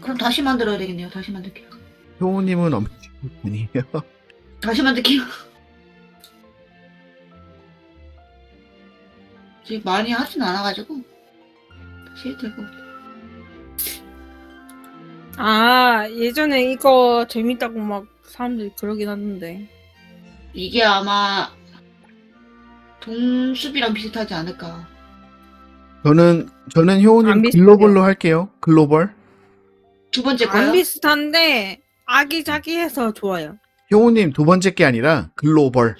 그럼 다시 만들어야 되겠네요. 다시 만들게요. 효우님은 엄지분이에요. 다시 만들게요. 지금 많이 하진 않아가지고 다시 해도 될것 같아요. 아 예전에 이거 재밌다고 막 사람들이 그러긴 하는데 이게 아마 동숲이랑 비슷하지 않을까. 저는 저는 안 효우님 비슷해요. 글로벌로 할게요. 글로벌. 두 번째 안 거요? 비슷한데 아기자기해서 좋아요. 효우님 두 번째 게 아니라 글로벌.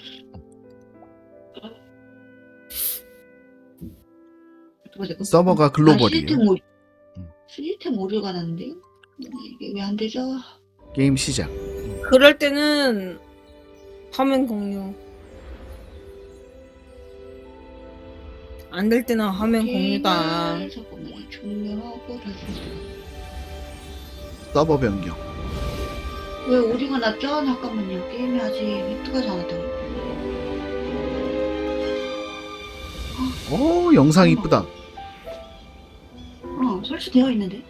두 번째 거. 서버가 아, 글로벌이에요. 시스템 오 음. 시스템 오류가 났는데요? 이게 왜 안 되죠? 게임 시작. 그럴 때는 화면 공유. 안 될 때는 화면 공유다. 게임을 잠깐만요. 종료하고 다시. 서버 변경. 왜 오류가 났죠? 잠깐만요. 게임이 아직 리트가 잘안다고 오 영상 이쁘다. 어, 설치되어 있는데.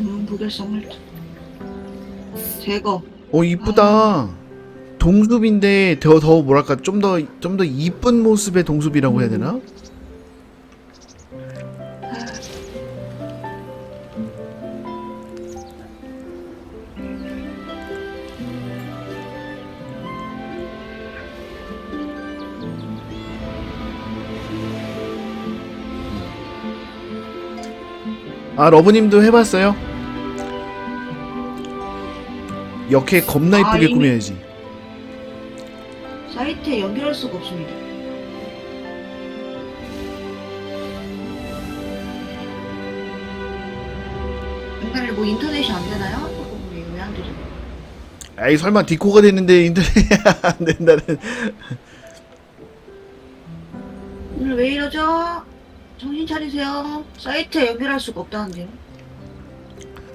음, 무결성을 제거. 오 이쁘다. 동숲인데 더 더 뭐랄까 좀 더 좀 더 이쁜 모습의 동숲이라고 해야 되나? 아 러브님도 해봤어요? 역해 겁나 아, 이쁘게 이미- 꾸며야지. 사이트에 연결할 수가 없습니다. 옛날에 뭐 인터넷이 안 되나요? 왜안 되죠? 에이 설마 디코가 됐는데 인터넷 안 된다는 오늘 왜 이러죠? 정신 차리세요. 사이트에 연결할 수가 없다는데요.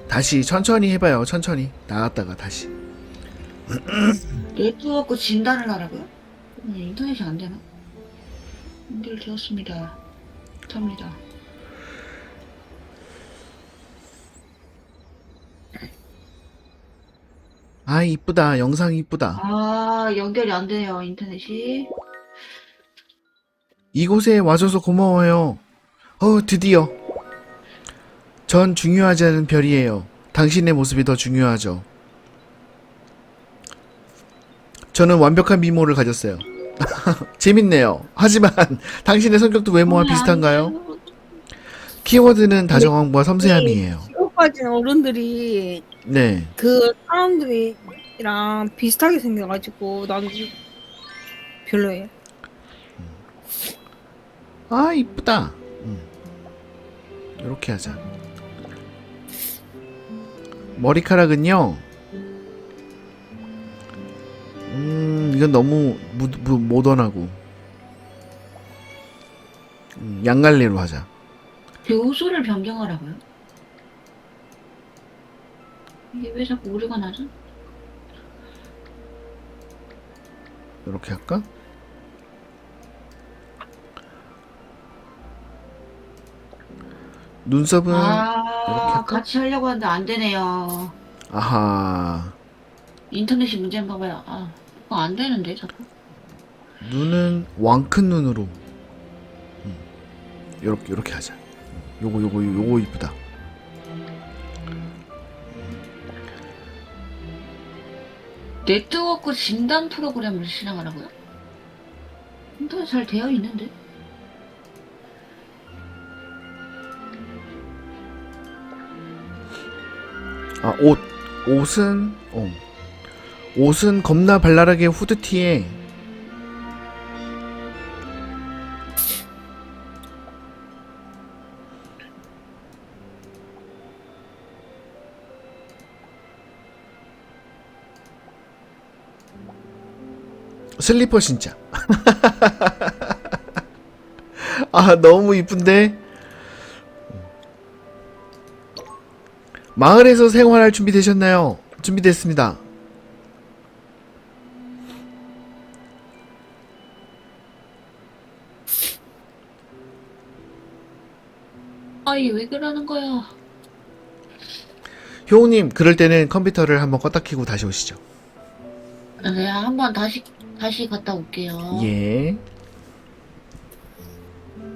다시 천천히 해봐요 천천히 나갔다가 다시 네트워크 진단을 하라고요? 음, 인터넷이 안 되나? 연결되었습니다. 탑니다. 아 이쁘다 영상 이쁘다 아, 연결이 안 되네요, 인터넷이. 이곳에 와줘서 고마워요 어 드디어. 전 중요하지 않은 별이에요. 당신의 모습이 더 중요하죠. 저는 완벽한 미모를 가졌어요. 재밌네요. 하지만 당신의 성격도 외모와 안 비슷한가요? 키워드는 다정함과 섬세함이에요. 지금까지는 어른들이 네. 그 사람들이랑 비슷하게 생겨가지고 나는 별로예요. 아 이쁘다 이렇게 하자 머리카락은요 음 이건 너무 무, 무, 모던하고 음, 양갈래로 하자 교수를 변경하라고요? 이게 왜 자꾸 오류가 나죠? 이렇게 할까? 눈썹은 이렇게 아, 할까? 같이 하려고 하는데 안 되네요. 아하 인터넷이 문제인가 봐요. 아, 이거 안 되는데, 자꾸. 눈은 왕큰 눈으로 음, 요렇게 요렇게 하자 요거 요거 요거 이쁘다 네트워크 진단 프로그램을 실행하라고요? 인터넷 잘 되어 있는데? 아 옷. 옷은 어. 옷은 겁나 발랄하게 후드티에 슬리퍼 신자. 아 너무 이쁜데 마을에서 생활할 준비 되셨나요? 준비됐습니다. 아이 왜 그러는 거야? 효우님 그럴 때는 컴퓨터를 한번 껐다 키고 다시 오시죠. 네 한번 다시 다시 갔다 올게요. 예.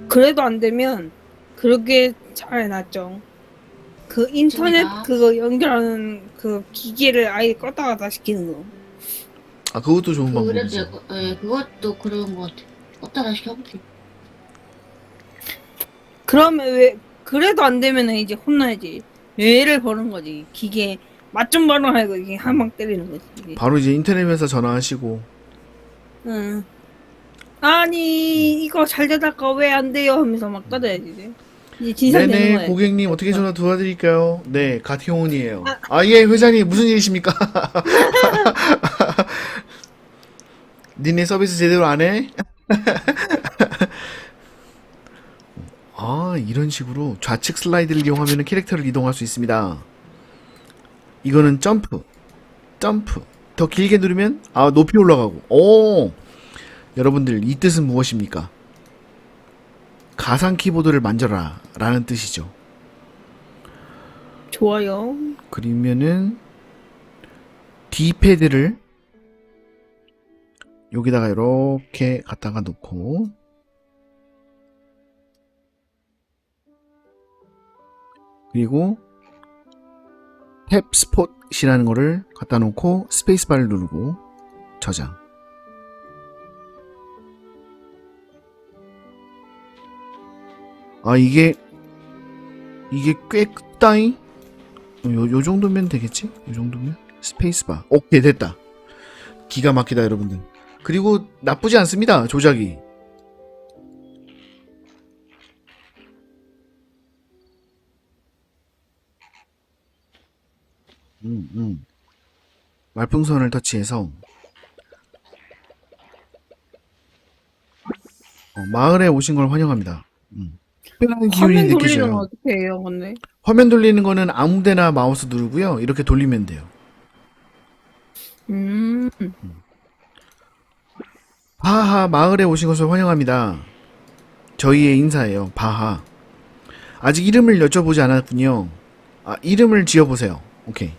그래도 안 되면 그렇게 잘 해놨죠. 그 인터넷 맞습니다. 그거 연결하는 그 기계를 아예 껐다가 다 시 키는 거. 아 그것도 좋은 그래도 방법이죠. 예 그것도 그런 것 같아. 다시 켜볼게. 그러면 왜 그래도 안 되면은 이제 혼나야지. 뇌를 버는 거지. 기계 맛좀 봐라 하고 이게 한 방 때리는 거지. 이게. 바로 이제 인터넷에서 전화하시고 응. 아니 이거 잘 되다가 왜 안 돼요 하면서 막 꺼져야지 이제. 이제 진상 되는 네네. 고객님 어떻게 전화 도와드릴까요? 네 가티용원이에요. 아예 회장님 무슨 일이십니까? 니네 서비스 제대로 안 해? 아 이런 식으로 좌측 슬라이드를 이용하면 캐릭터를 이동할 수 있습니다. 이거는 점프, 점프. 더 길게 누르면 아 높이 올라가고. 오 여러분들 이 뜻은 무엇입니까? 가상 키보드를 만져라 라는 뜻이죠. 좋아요. 그러면은 D패드를 여기다가 이렇게 갖다가 놓고 그리고 탭 스폿이라는 거를 갖다 놓고 스페이스바를 누르고 저장 아 이게 이게 꽤 크다잉 요, 요 정도면 되겠지? 요 정도면? 스페이스바. 오케이, 됐다. 기가 막히다, 여러분들. 그리고 나쁘지 않습니다, 조작이. 음, 음. 말풍선을 터치해서 어, 마을에 오신 걸 환영합니다. 음. 특별한 기운이 화면 돌리는 느껴져요. 건 어떻게 해요, 근데? 화면 돌리는 거는 아무데나 마우스 누르고요. 이렇게 돌리면 돼요. 음. 바하 마을에 오신 것을 환영합니다. 저희의 인사예요. 바하. 아직 이름을 여쭤보지 않았군요. 아, 이름을 지어보세요. 오케이.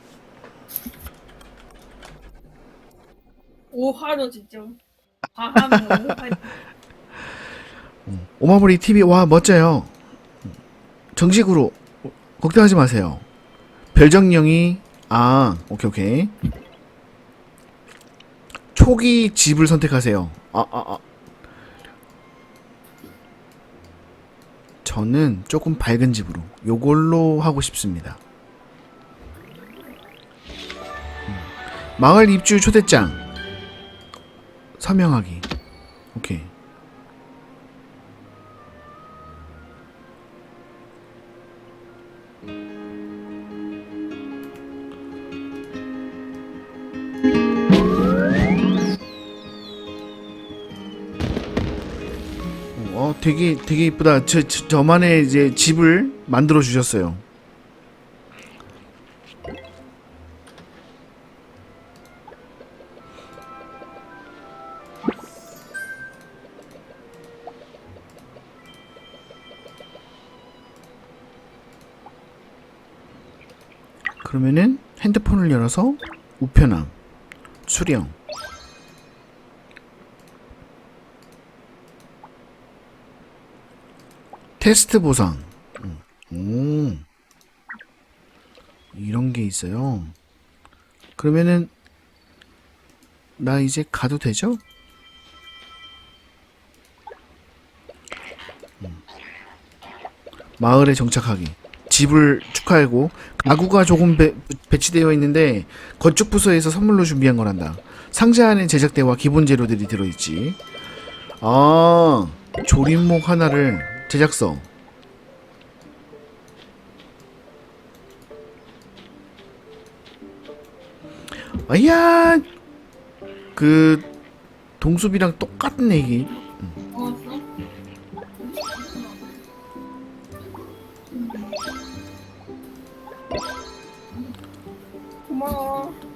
오하로 진짜. 바하면 오하. 오마무리 TV, 와, 멋져요. 정식으로, 어, 걱정하지 마세요. 별정령이, 아, 오케이, 오케이. 초기 집을 선택하세요. 아, 아, 아. 저는 조금 밝은 집으로, 요걸로 하고 싶습니다. 음. 마을 입주 초대장. 서명하기. 오케이. 되게 되게 이쁘다. 저, 저 저만의 이제 집을 만들어 주셨어요. 그러면은 핸드폰을 열어서 우편함, 수령, 테스트 보상. 음. 오. 이런 게 있어요. 그러면은 나 이제 가도 되죠? 음. 마을에 정착하기. 집을 축하하고 가구가 조금 배, 배치되어 있는데 건축 부서에서 선물로 준비한 거란다. 상자 안에 제작대와 기본 재료들이 들어있지. 아 조림목 하나를 제작서 아야! 그 동숲이랑 똑같은 얘기. 고마워.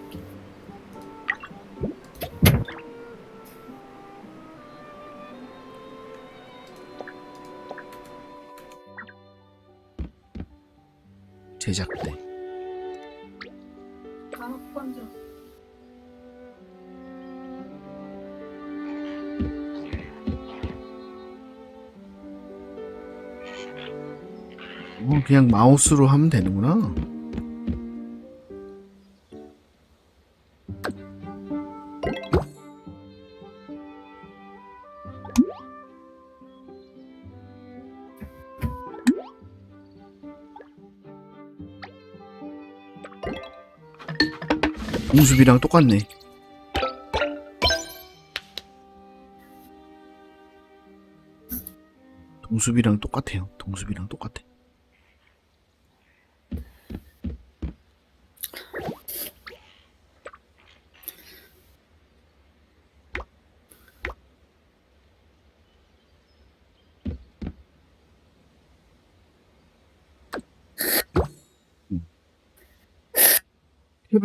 번져. 어, 그냥 마우스로 하면 되는구나. 공수비랑 똑같네. 동수비랑 똑같아요. 동수비랑 똑같아.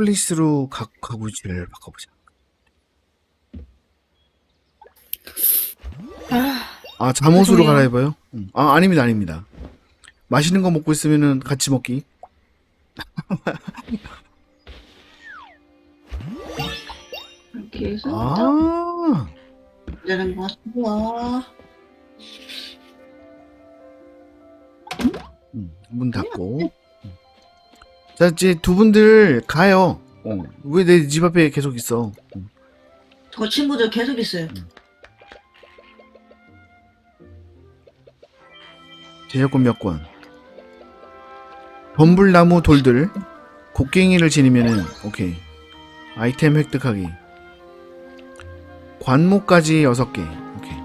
태블릿으로 각 가구지를 바꿔보자. 아, 아 잠옷으로 죄송해요. 갈아입어요? 음. 아 아닙니다 아닙니다. 맛있는 거 먹고 있으면은 같이 먹기. 이렇게 해서 아 되는 것. 음, 문 닫고. 음. 자 이제 두 분들 가요. 어. 왜 내 집 앞에 계속 있어? 음. 저 친구들 계속 있어요. 제작권 몇 권? 범불나무 돌들 곡괭이를 지니면은 오케이 아이템 획득하기 관목까지 6개 오케이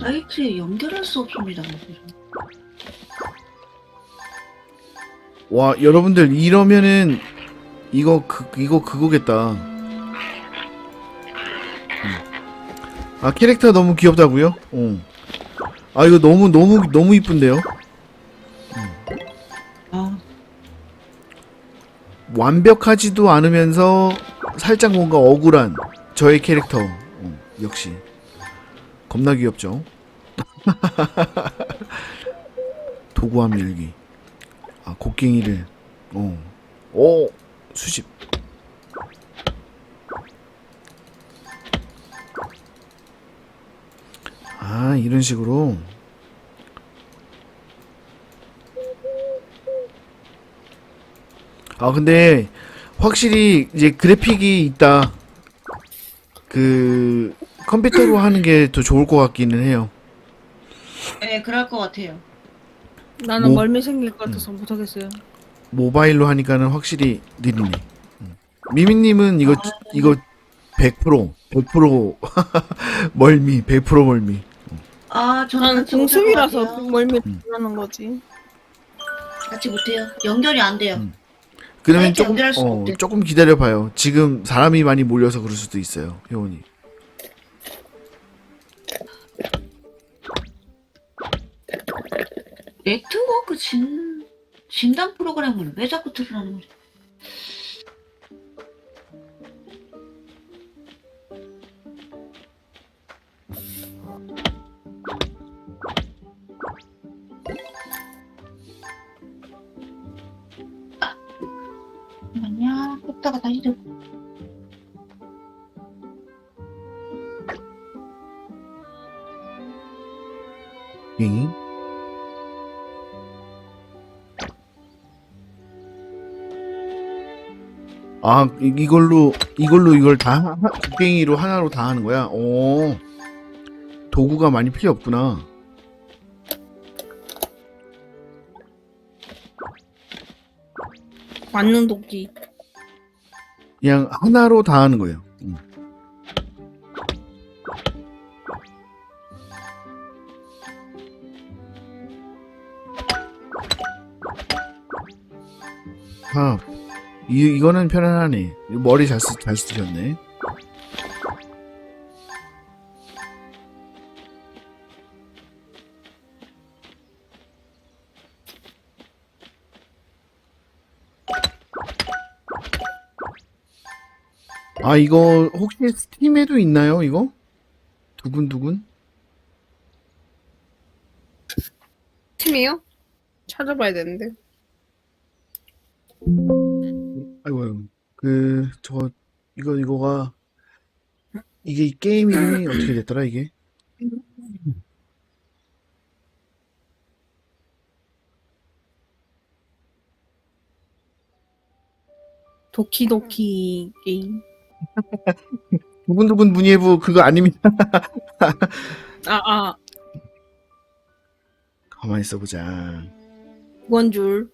사이트에 연결할 수 없습니다. 와 여러분들 이러면은 이거 그 이거 그거겠다 음. 아 캐릭터 너무 귀엽다고요? 어. 아 이거 너무 너무 너무 이쁜데요? 아, 완벽하지도 않으면서 살짝 뭔가 억울한 저의 캐릭터 어, 역시 겁나 귀엽죠 도구함 일기 아 곡괭이를 어. 오 수집 아 이런 식으로 아 근데 확실히 이제 그래픽이 있다. 그 컴퓨터로 하는 게 더 좋을 것 같기는 해요. 네, 그럴 것 같아요. 나는 뭐- 멀미 생길 것 같아서 못하겠어요. 모바일로 하니까는 확실히 느리네. 음. 미미님은 이거 아. 이거 100% 100% 멀미 100% 멀미. 아, 저는 나는 같이 못할 것 공습이라서 같아요. 멀미 음. 나는 거지. 같이 못해요. 연결이 안 돼요. 음. 그러면 조금 연결할 수가 어, 없대. 조금 기다려 봐요. 지금 사람이 많이 몰려서 그럴 수도 있어요. 효원이. 네트워크 진 진단 프로그램을 왜 자꾸 틀으라는 거지? 아, 잠깐만요. 끄다가 다시 들 응? 아 이- 이걸로 이걸로 이걸 다 하- 곡괭이로 하나로 다 하는 거야? 오 도구가 많이 필요 없구나. 맞는 도끼. 그냥 하나로 다 하는 거예요. 음. 아, 이, 이거는 편안하네. 머리 잘, 쓰, 잘 쓰셨네. 아, 이거 혹시 스팀에도 있나요, 이거? 두근두근? 팀이요? 찾아봐야 되는데. 아이고. 그, 저, 이거, 이거가, 이게 이 게임 이름이 어떻게 됐더라, 이게? 도키도키 게임. 두분두분 문의해보 그거 아닙니다. 아, 아, 가만히 있어보자. 그건 줄.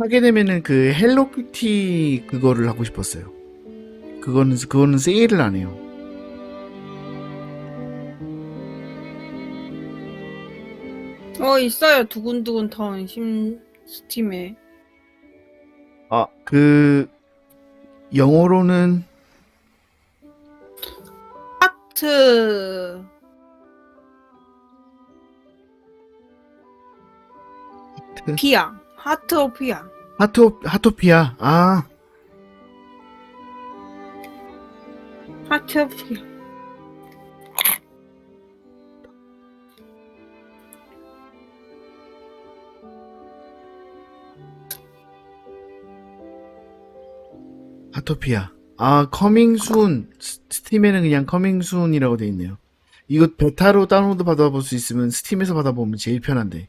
하게 되면은 그 헬로키티 그거를 하고 싶었어요. 그거는, 그거는 세일을 안 해요. 어, 있어요. 두근두근 타운 심, 스팀에. 아, 그, 영어로는, 하트. 하트? 피아. 하트 오브 피아. 하토, 하토피아. 아, 하트 오브 피아. 하토피아. 아, 커밍순. 스- 스팀에는 그냥 커밍 순이라고 돼 있네요. 이거 베타로 다운로드 받아볼 수 있으면 스팀에서 받아보면 제일 편한데.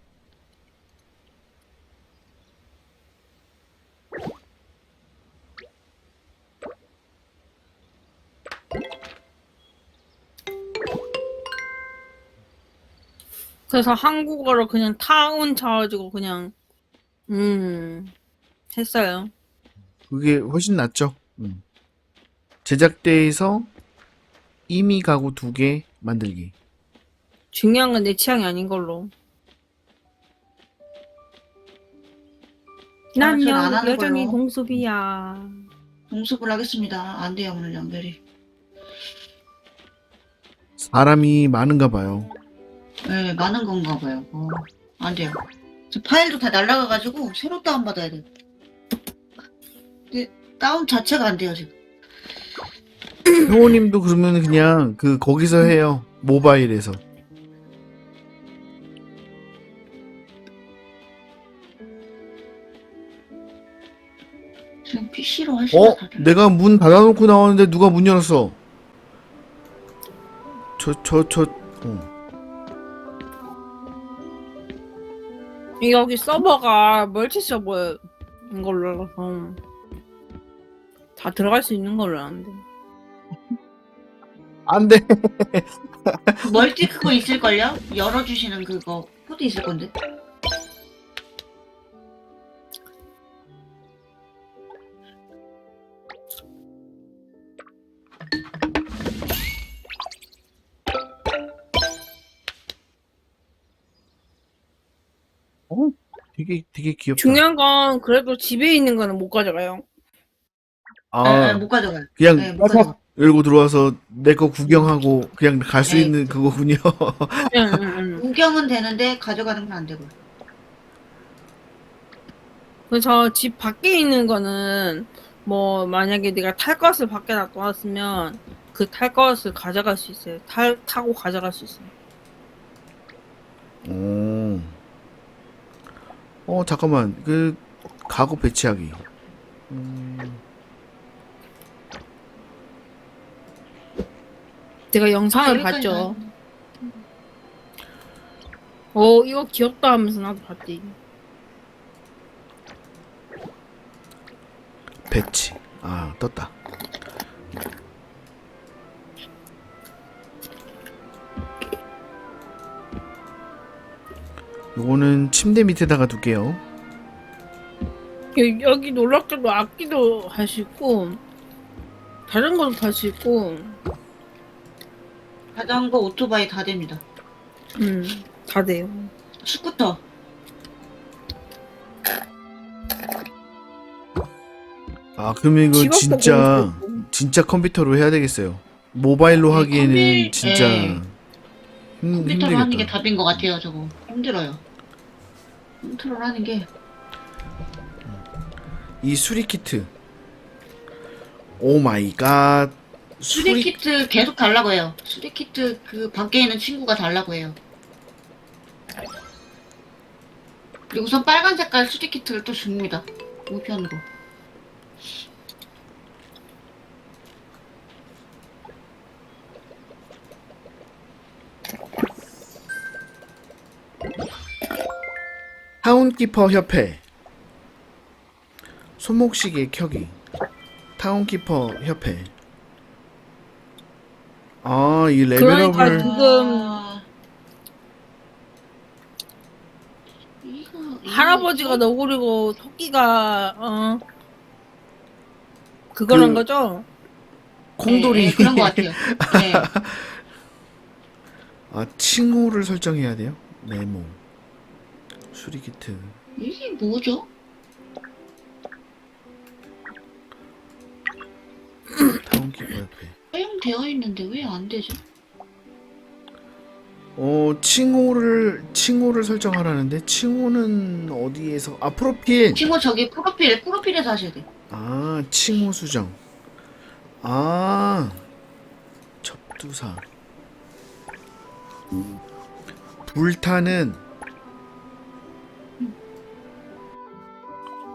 그래서 한국어로 그냥 타운 쳐가지고 그냥, 음, 했어요. 그게 훨씬 낫죠. 음. 제작대에서 이미 가구 두 개 만들기. 중요한 건 내 취향이 아닌 걸로. 난 하는 여전히 걸로. 공수비야. 공습을 하겠습니다. 안 돼요, 오늘 연결이. 사람이 많은가 봐요. 네, 많은 건가 봐요. 어, 안 돼요. 저 파일도 다 날라가가지고 새로 다운받아야 돼요. 근데 다운 자체가 안 돼요, 지금. 효호님도 그러면 그냥 그 거기서 해요. 모바일에서. 지금 PC로 하시나 어? 다들? 내가 문 닫아놓고 나왔는데 누가 문 열었어? 저, 저, 저, 어. 여기 서버가 멀티 서버인 걸로 알아서 다 들어갈 수 있는 걸로 아는데. 안 돼. 멀티 그거 있을걸요? 열어주시는 그거 코드 있을 건데. 되게, 되게 귀엽다. 중요한 건 그래도 집에 있는 거는 못 가져가요. 아, 네, 네, 못 가져가요. 그냥 네, 못 가져가. 열고 들어와서 내 거 구경하고 그냥 갈 수 네. 있는 그거군요. 응, 응, 응. 구경은 되는데 가져가는 건 안 되고. 그래서 집 밖에 있는 거는 뭐 만약에 내가 탈 것을 밖에 놔뒀으면 그 탈 것을 가져갈 수 있어요. 탈 타고 가져갈 수 있어요. 오. 어, 잠깐만. 그, 가구 배치하기. 음, 제가 영상을 여기까지 봤죠. 어 이거 귀엽다 하면서 나도 봤지. 배치. 아, 떴다. 요거는 침대 밑에다가 둘게요. 여- 여기 놀랍게도 악기도 할 수 있고 다른 것도 할 수 있고 자전거, 오토바이 다 됩니다. 음 다 돼요. 스쿠터. 아, 그러면 이거 직업도 진짜, 있고. 진짜 컴퓨터로 해야 되겠어요. 모바일로 네, 하기에는 컴퓨- 진짜 네. 힘, 컴퓨터로 하는 게 힘들겠다. 답인 것 같아요, 저거. 힘들어요. 컴퓨터로 하는 게. 이 수리 키트. 오 마이 갓. 수리 수리 키트 계속 달라고 해요. 수리 키트 그 밖에 있는 친구가 달라고 해요. 그리고 우선 빨간 색깔 수리 키트를 또 줍니다. 우편으로. 타운키퍼 협회. 손목시계 켜기 타운키퍼 협회. 아 이 레벨업을. 그러니까 지금 할아버지가 너구리고 토끼가 어 그거란 그- 거죠? 콩돌이. 네, 네, 그런 것 같아요. 네. 아 칭호를 설정해야 돼요? 네모 수리 키트. 이게 뭐죠? 타운키퍼 협회 사용되어 있는데 왜 안 되죠? 어 칭호를 칭호를 설정하라는데? 칭호는 어디에서? 아 프로필! 친구 저기 프로필 프로필에서 하셔야 돼. 아 칭호 수정. 아 접두사. 불타는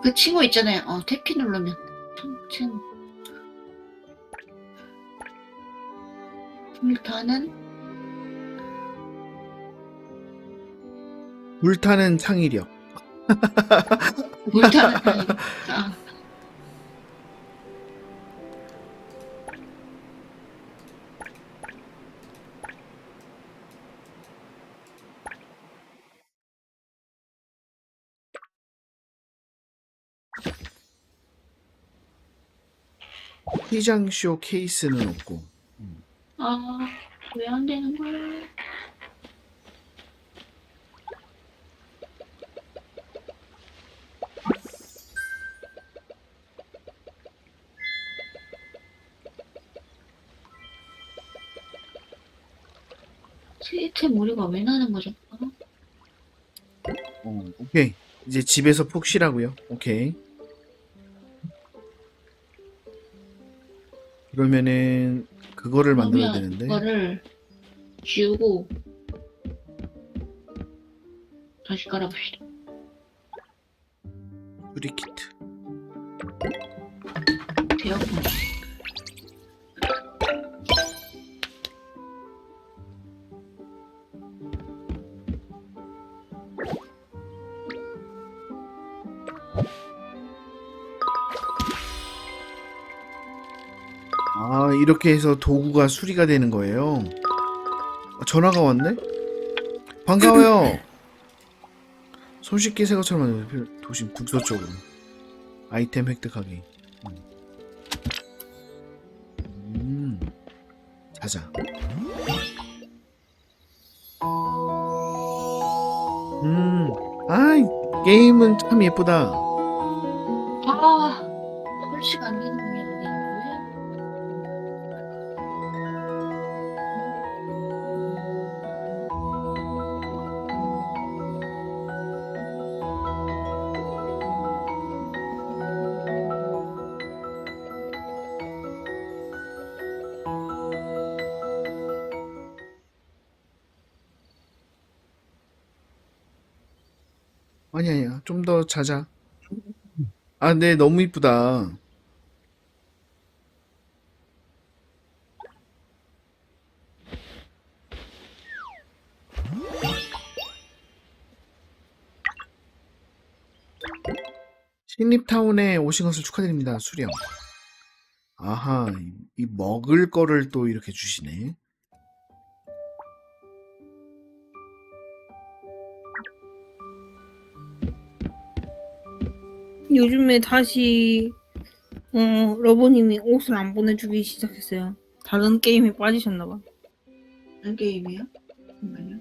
그 친구 있잖아요. 어, 탭키 누르면. 친구. 불타는? 불타는 창의력. 불타는 아 휘장쇼 케이스는 없고 아, 왜 안 되는 거야? 스위트 무료가 왜 나는 거죠? 어? 어, 오케이 이제 집에서 푹 쉬라고요 오케이 그러면은 그거를 만들어야 그러면 되는데 이거를 지우고 다시 깔아봅시다. 수리키트 되었군. 아 이렇게 해서 도구가 수리가 되는 거예요? 아, 전화가 왔네? 반가워요. 손쉽게 새것처럼 도심 북서쪽으로 아이템 획득하기. 음. 자자. 음. 아이 게임은 참 예쁘다 아니 아니야. 좀 더 자자. 아 네 너무 이쁘다. 신립타운에 오신 것을 축하드립니다 수령. 아하 이- 이 먹을 거를 또 이렇게 주시네 요즘에 다시 어 러버님이 옷을 안 보내주기 시작했어요. 다른 게임에 빠지셨나봐. 무슨 게임이요? 잠깐만요.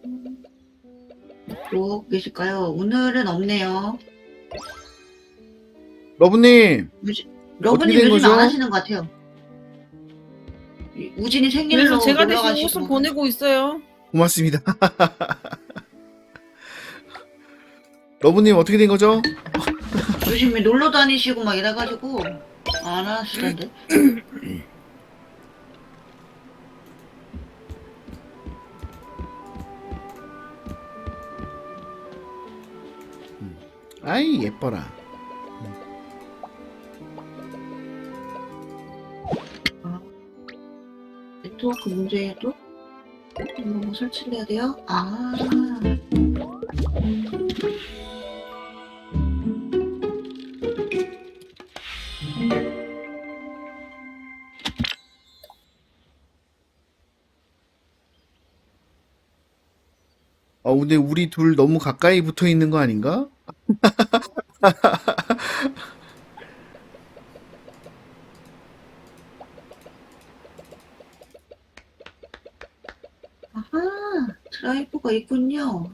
뭐 계실까요? 오늘은 없네요. 러브님 러브님 된 요즘 거죠? 안 하시는 것 같아요. 이- 우진이 생일로 그래서 제가 대신 놀러가시고 옷을 보내고 있어요. 고맙습니다 러브님 어떻게 된 거죠? 요즘에 놀러 다니시고 막 이래가지고 안 하시던데. 음. 아이 예뻐라. 네트워크 문제에도 이런 거 설치해야 돼요? 아. 어 근데 우리 둘 너무 가까이 붙어 있는 거 아닌가? 아하, 드라이버가 있군요.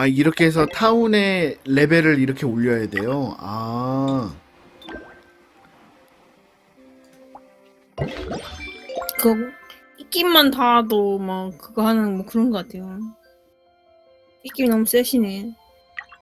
아 이렇게 해서 타운의 레벨을 이렇게 올려야 돼요. 아. 그거 입김만 닿아도 막 그거 하는 뭐 그런 것 같아요. 입김이 너무 세시네.